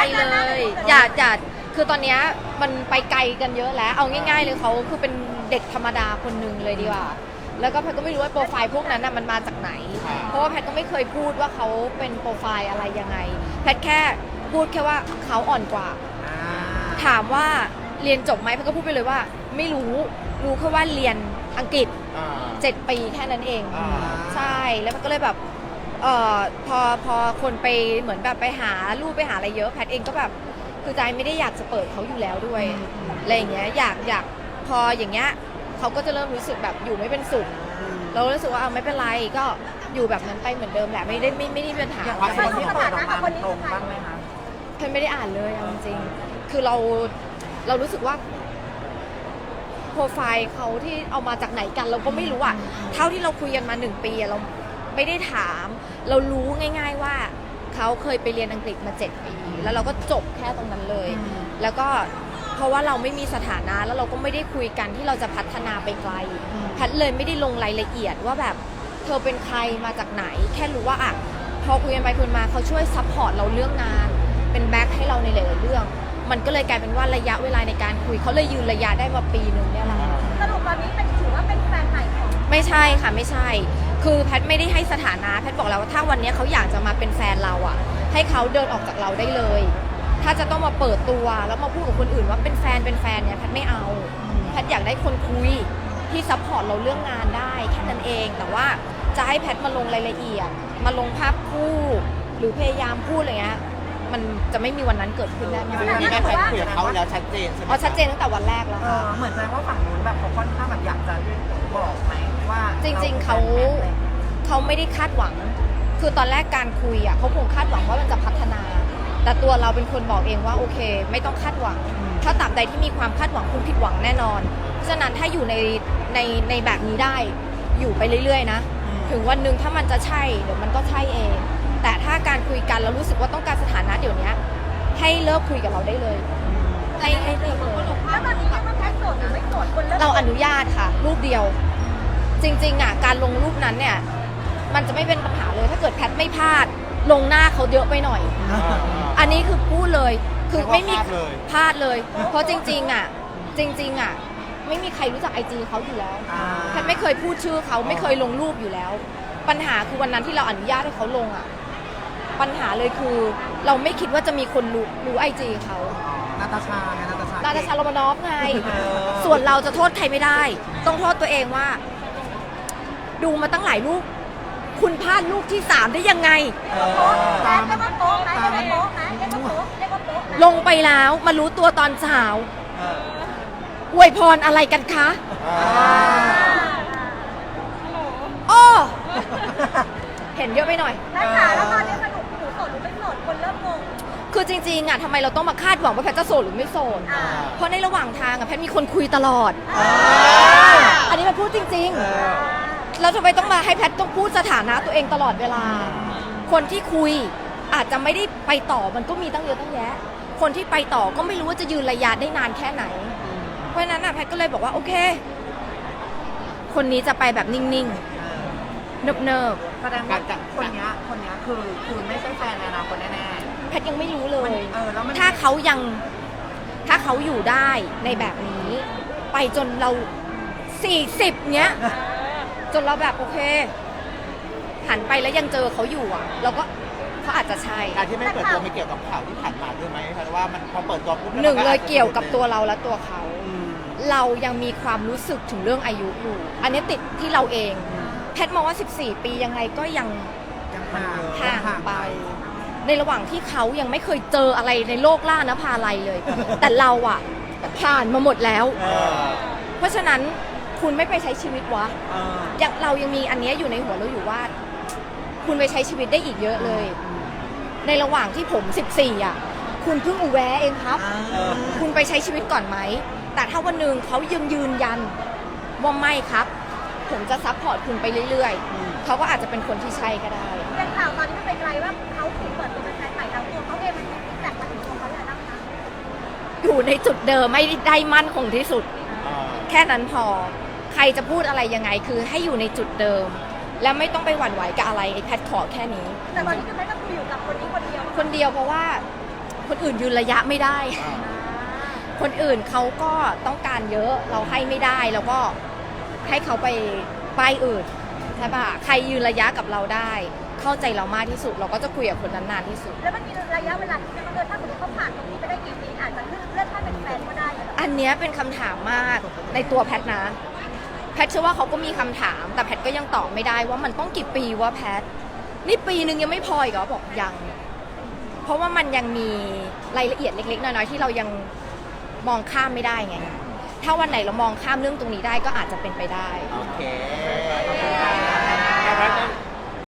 อะไรเลย อย่าอย่าคือตอนเนี้ยมันไปไกลกันเยอะแล้ว เอาง่ายๆเลยเขาคือเป็นเด็กธรรมดาคนหนึ่งเลยดีกว่า แล้วก็แพทก็ไม่รู้ว่าโปรไฟล์พวกนั้นน่ะมันมาจากไหน เพราะว่าแพทก็ไม่เคยพูดว่าเขาเป็นโปรไฟล์อะไรยังไง แพทแค่พูดแค่ว่าเขาอ่อนกว่า ถามว่าเรียนจบไหมแพทก็พูดไปเลยว่า ไม่รู้รู้แค่ว่าเรียนอังกฤษ อ่า เจ็ดปีแค่นั้นเอง อ่า ใช่แล้วมันก็เลยแบบ เอ่อพอพอคนไปเหมือนแบบไปหารูปไปหาอะไรเยอะแพทเองก็แบบคือใจไม่ได้อยากจะเปิดเขาอยู่แล้วด้วยอะไรอย่างเงี้ยอยากอยากพออย่างเงี้ยเขาก็จะเริ่มรู้สึกแบบอยู่ไม่เป็นสุขเรารู้สึกว่าเอาไม่เป็นไรก็อยู่แบบนั้นไปเหมือนเดิมแหละไม่ได้ไม่ไม่ได้มีปัญหาอย่างอะไรวันที่เปิดออกมามันตรงบ้างไหมคะแพทไม่ได้อ่านเลยเอาจริงๆคือเราเรารู้สึกว่าโปรไฟล์เขาที่เอามาจากไหนกันเราก็ไม่รู้อะเท่าที่เราคุยกันมาหนึ่งปีอะเรา ไม่ได้ถาม เรารู้ง่าย ๆว่าเขาเคยไปเรียนอังกฤษมาเจ็ดปีแล้วเราก็จบแค่ตรงนั้นเลย แล้วก็เพราะว่าเราไม่มีสถานะแล้วเราก็ไม่ได้คุยกันที่เราจะพัฒนาไปไกลแพทย์เลยไม่ได้ลงรายละเอียดว่าแบบเธอเป็นใครมาจากไหน แค่รู้ว่าอะพอคุยกันไปคุยกันมาเขาช่วยซัพพอร์ตเราเรื่องงาน เป็นแบ็คให้เราในหลายๆเรื่อง มันก็เลยกลายเป็นว่าระยะเวลาในการคุยเขาเลยยืนระยะได้มาปีหนึ่งเนี่ยแหละค่ะสรุปตอนนี้เป็นถือว่าเป็นแฟนใหม่ของไม่ใช่ค่ะไม่ใช่ คือแพทย์ไม่ได้ให้สถานะแพทย์บอกแล้วว่าถ้าวันนี้เขาอยากจะมาเป็นแฟนเราอะให้เขาเดินออกจากเราได้เลย ถ้าจะต้องมาเปิดตัวแล้วมาพูดกับคนอื่นว่าเป็นแฟนเป็นแฟนเนี่ยแพทย์ไม่เอาแพทย์อยากได้คนคุยที่ซัพพอร์ตเราเรื่องงานได้แค่นั้นเอง แต่ว่าจะให้แพทย์มาลงรายละเอียด มาลงภาพคู่หรือพยายามพูดอะไรเงี้ยมันจะไม่มีวันนั้นเกิดขึ้นแน่นอนคือวันนี้แม่แพทย์คุยกับเขาแล้วชัดเจนใช่ไหมเพราะชัดเจนตั้งแต่วันแรกแล้วเอค่ะอเหมือนแสดงว่าฝั่งนู้นแบบเขาค่อนข้างแบบอยากจะ บอกไหมว่าจริง ๆเขาเขาไม่ได้คาดหวัง คือตอนแรกการคุยอะเขาคงคาดหวังว่ามันจะพัฒนา แต่ตัวเราเป็นคนบอกเองว่าโอเค ไม่ต้องคาดหวัง ถ้าตราบใดที่มีความคาดหวังคุณผิดหวังแน่นอน เพราะฉะนั้นถ้าอยู่ในในในแบบนี้ได้อยู่ไปเรื่อยๆนะ ถึงวันหนึ่งถ้ามันจะใช่เดี๋ยวมันก็ใช่เอง แต่ถ้าการคุยกันแล้วรู้สึกว่าต้องการสถานะเดี๋ยวนี้ให้เลิกคุยกับเราได้เลยให้ให้เลิกเลยแล้วตอนนี้เรียกว่าแพ็คโสดหรือไม่โสดคนเริ่มเราอนุญาตค่ะรูปเดียว จริงๆอะการลงรูปนั้นเนี่ย มันจะไม่เป็นปัญหาเลยถ้าเกิดแพทไม่พลาดลงหน้าเขาเยอะไปหน่อยอ่าอันนี้คือพูดเลยคือไม่มีแปลว่าพลาดเลยพลาดเลย เพราะจริง ๆอะจริง ๆอะไม่มีใครรู้จักไอจีเขาอยู่แล้วอ่าแพทไม่เคยพูดชื่อเขาไม่เคยลงรูปอยู่แล้ว ปัญหาคือวันนั้นที่เราอนุญาตให้เขาลงอะปัญหาเลยคือ เราไม่คิดว่าจะมีคนรู้รู้ไอจีเขานาตาชาไงนาตาชานาตาชาโรมานอฟไงเออส่วนเราจะโทษใครไม่ได้ ต้องโทษตัวเองว่า ดูมาตั้งหลายลูก คุณพลาดลูกที่สามได้ยังไง ตาเรีมัยกว่าโป๊ะนะเรียกว่าโป๊ะนะเรียกว่าโป๊ะเรียกว่าโป๊ะนะลงไปแล้วมารู้ตัวตอนเช้าเอออวยพรอะไรกันคะ อ่าโอ้เห็นเยอะไปหน่อย แล้วค่ะแล้วตอนนี้สรุปหนูโสดหรือไม่โสดคนเริ่มงง คือจริงๆอะทำไมเราต้องมาคาดหวังว่าแพทย์จะโสดหรือไม่โสด อ่า เพราะในระหว่างทางอะแพทย์มีคนคุยตลอด อันนี้มันพูดจริงเออๆ แล้วทำไมต้องมาให้แพทย์ต้องพูดสถานะตัวเองตลอดเวลา คนที่คุยอาจจะไม่ได้ไปต่อมันก็มีตั้งเยอะตั้งแยะ คนที่ไปต่อก็ไม่รู้ว่าจะยืนระยะได้นานแค่ไหน เพราะฉะนั้นอะแพทย์ก็เลยบอกว่าโอเค คนนี้จะไปแบบนิ่งๆ เนิบแสดงว่าคนเนี้ยคนเนี้ยคือคือไม่ใช่แฟนในอนาคตแน่ๆ แพทย์ยังไม่รู้เลๆมันยเออแล้วมันถ้าเขายังถ้าเขาอยู่ได้ในแบบนี้ ไปจนเราสี่สิบเนี้ย จนเราแบบโอเคหันไปแล้วยังเจอเขาอยู่อะเราก็เขาอาจจะใช่ การที่ไม่เปิดตัวไม่เกี่ยวกับข่าวที่ผ่านมาด้วยไหมเพราะว่ามันพอเปิดตัวปุ๊บแวหนึ่งมัเลยอาจจะเกี่ยวกับตัวเราและตัวเขาอืมเรายังมีความรู้สึกถึงเรื่องอายุอยู่ อันนี้ติดที่เราเอง แพทย์มองว่า 14 ปียังไงก็ยังยังห่างห่างไป ในระหว่างที่เขายังไม่เคยเจออะไรในโลกล่านภาลัยเลย แต่เราอะผ่านมาหมดแล้วเออเพราะฉะนั้น คุณไม่ไปใช้ชีวิตวะเออยังเรายังมีอันเนี้ยอยู่ในหัวเราอยู่ว่า คุณไปใช้ชีวิตได้อีกเยอะเลย ในระหว่างที่ผม 14อะคุณเพิ่งอุแวะเองครับเออคุณไปใช้ชีวิตก่อนไหม แต่ถ้าวันหนึ่งเขายังยืนยันว่าไม่ครับ ผมจะซัพพอร์ตคุณไปเรื่อยๆ เขาก็อาจจะเป็นคนที่ใช่ก็ได้เป็นข่าวตอนนี้มันไปไกลว่าเขาถึงเปิดตัวเป็นแฟนใหม่แล้วตัวเขาเองมันมีฟีดแบ็กมาถึงตัวเขาอย่างไรบ้างคะอยู่ในจุดเดิมไม่ได้มั่นคงที่สุดอ่าแค่นั้นพอ ใครจะพูดอะไรยังไงคือให้อยู่ในจุดเดิม แล้วไม่ต้องไปหวั่นไหวกับอะไรไอ้แพทขอแค่นี้ แต่ตอนนี้คือแม่ก็คืออยู่กับคนนี้คนเดียวคนเดียวเพราะว่าคนอื่นยืนระยะไม่ได้อ่าคนอื่นเขาก็ต้องการเยอะเราให้ไม่ได้แล้วก็ให้เขาไปป้ายอื่นใช่ปะใครยืนระยะกับเราได้ เข้าใจเรามากที่สุด เราก็จะคุยกับคนนั้นนานที่สุด แล้วมันมีระยะเวลาที่มันเกิดถ้าสมมติเขาผ่านตรงนี้ไปได้กี่ปีอาจจะเลื่อนเลื่อนขั้นเป็นแฟนก็ได้เหรออันเนี้ยเป็นคำถามมากในตัวแพทนะแพ ทเชื่อว่าเขาก็มีคำถาม แต่แพทก็ยังตอบไม่ได้ว่ามันต้องกี่ปีวะแพท นี่ปีหนึ่งยังไม่พออีกเหรอบอกยัง เพราะว่ามันยังมีรายละเอียดเล็กๆน้อยๆที่เรายังมองข้ามไม่ได้ไง ถ้าวันไหนเรามองข้ามเรื่องตรงนี้ได้ก็อาจจะเป็นไปได้ โอเค